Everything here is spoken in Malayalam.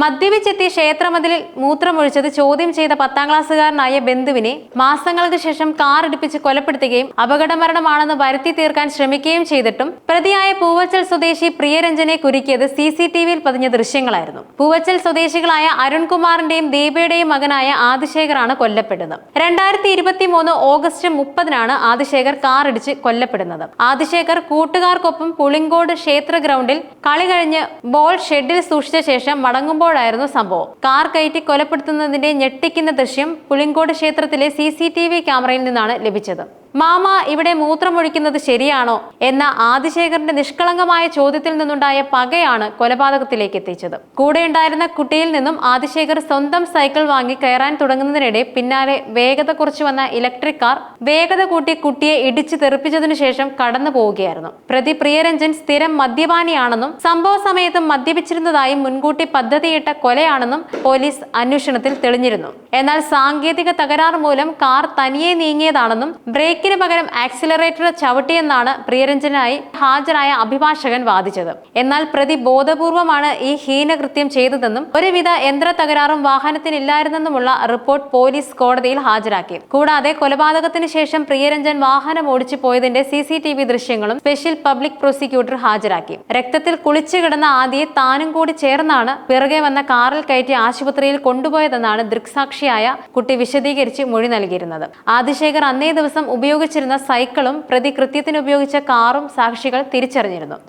മദ്യപിച്ചെത്തി ക്ഷേത്രമതിലിൽ മൂത്രമൊഴിച്ചത് ചോദ്യം ചെയ്ത പത്താം ക്ലാസ്സുകാരനായ ബന്ധുവിനെ മാസങ്ങൾക്ക് ശേഷം കാർ ഇടിപ്പിച്ച് കൊലപ്പെടുത്തുകയും അപകടമരണമാണെന്ന് വരുത്തി തീർക്കാൻ ശ്രമിക്കുകയും ചെയ്തിട്ടും പ്രതിയായ പൂവച്ചൽ സ്വദേശി പ്രിയരഞ്ജനെ കുരുക്കിയത് സി സി ടി വിയിൽ പതിഞ്ഞ ദൃശ്യങ്ങളായിരുന്നു. പൂവച്ചൽ സ്വദേശികളായ അരുൺകുമാറിന്റെയും ദീപയുടെയും മകനായ ആദിശേഖറാണ് കൊല്ലപ്പെടുന്നത്. രണ്ടായിരത്തി ഇരുപത്തി മൂന്ന് ഓഗസ്റ്റ് മുപ്പതിനാണ് ആദിശേഖർ കാർ ഇടിച്ച് കൊല്ലപ്പെടുന്നത്. ആദിശേഖർ കൂട്ടുകാർക്കൊപ്പം പുളിങ്കോട് ക്ഷേത്ര ഗ്രൗണ്ടിൽ കളി കഴിഞ്ഞ് ബോൾ ഷെഡിൽ സൂക്ഷിച്ച ശേഷം മടങ്ങുമ്പോഴായിരുന്നു സംഭവം. കാർ കയറ്റി കൊലപ്പെടുത്തുന്നതിന്റെ ഞെട്ടിക്കുന്ന ദൃശ്യം പുളിങ്കോട് ക്ഷേത്രത്തിലെ സി ക്യാമറയിൽ നിന്നാണ് ലഭിച്ചത്. മാമ ഇവിടെ മൂത്രമൊഴിക്കുന്നത് ശരിയാണോ എന്ന ആദിശേഖറിന്റെ നിഷ്കളങ്കമായ ചോദ്യത്തിൽ നിന്നുണ്ടായ പകയാണ് കൊലപാതകത്തിലേക്ക് എത്തിച്ചത്. കൂടെയുണ്ടായിരുന്ന കുട്ടിയിൽ നിന്നും ആദിശേഖർ സ്വന്തം സൈക്കിൾ വാങ്ങി കയറാൻ തുടങ്ങുന്നതിനിടെ പിന്നാലെ വേഗത കുറച്ചു വന്ന ഇലക്ട്രിക് കാർ വേഗത കൂട്ടി കുട്ടിയെ ഇടിച്ചു തെറിപ്പിച്ചതിനു ശേഷം കടന്നു പോവുകയായിരുന്നു. പ്രതി പ്രിയരഞ്ജൻ സ്ഥിരം മദ്യപാനിയാണെന്നും സംഭവ സമയത്ത് മദ്യപിച്ചിരുന്നതായും മുൻകൂട്ടി പദ്ധതിയിട്ട കൊലയാണെന്നും പോലീസ് അന്വേഷണത്തിൽ തെളിഞ്ഞിരുന്നു. എന്നാൽ സാങ്കേതിക തകരാർ മൂലം കാർ തനിയെ നീങ്ങിയതാണെന്നും ബ്രേക്കിന് പകരം ആക്സിലറേറ്റർ ചവിട്ടിയെന്നാണ് പ്രിയരഞ്ജനായി ഹാജരായ അഭിഭാഷകൻ വാദിച്ചത്. എന്നാൽ പ്രതി ബോധപൂർവമാണ് ഈ ഹീനകൃത്യം ചെയ്തതെന്നും ഒരുവിധ യന്ത്ര തകരാറും വാഹനത്തിനില്ലായിരുന്നെന്നുമുള്ള റിപ്പോർട്ട് പോലീസ് കോടതിയിൽ ഹാജരാക്കി. കൂടാതെ കൊലപാതകത്തിന് ശേഷം പ്രിയരഞ്ജൻ വാഹനം ഓടിച്ചു പോയതിന്റെ സി സി ടി വി ദൃശ്യങ്ങളും സ്പെഷ്യൽ പബ്ലിക് പ്രോസിക്യൂട്ടർ ഹാജരാക്കി. രക്തത്തിൽ കുളിച്ചു കിടന്ന ആദിയെ താനും കൂടി ചേർന്നാണ് പിറകെ വന്ന കാറിൽ കയറ്റി ആശുപത്രിയിൽ കൊണ്ടുപോയതെന്നാണ് ദൃക്സാക്ഷിയായ കുട്ടി വിശദീകരിച്ച് മൊഴി നൽകിയിരുന്നത്. ആദിശേഖർ അന്നേ ദിവസം ഉപയോഗിച്ചിരുന്ന സൈക്കിളും പ്രതി കൃത്യത്തിന് ഉപയോഗിച്ച കാറും സാക്ഷികൾ തിരിച്ചറിഞ്ഞിരുന്നു.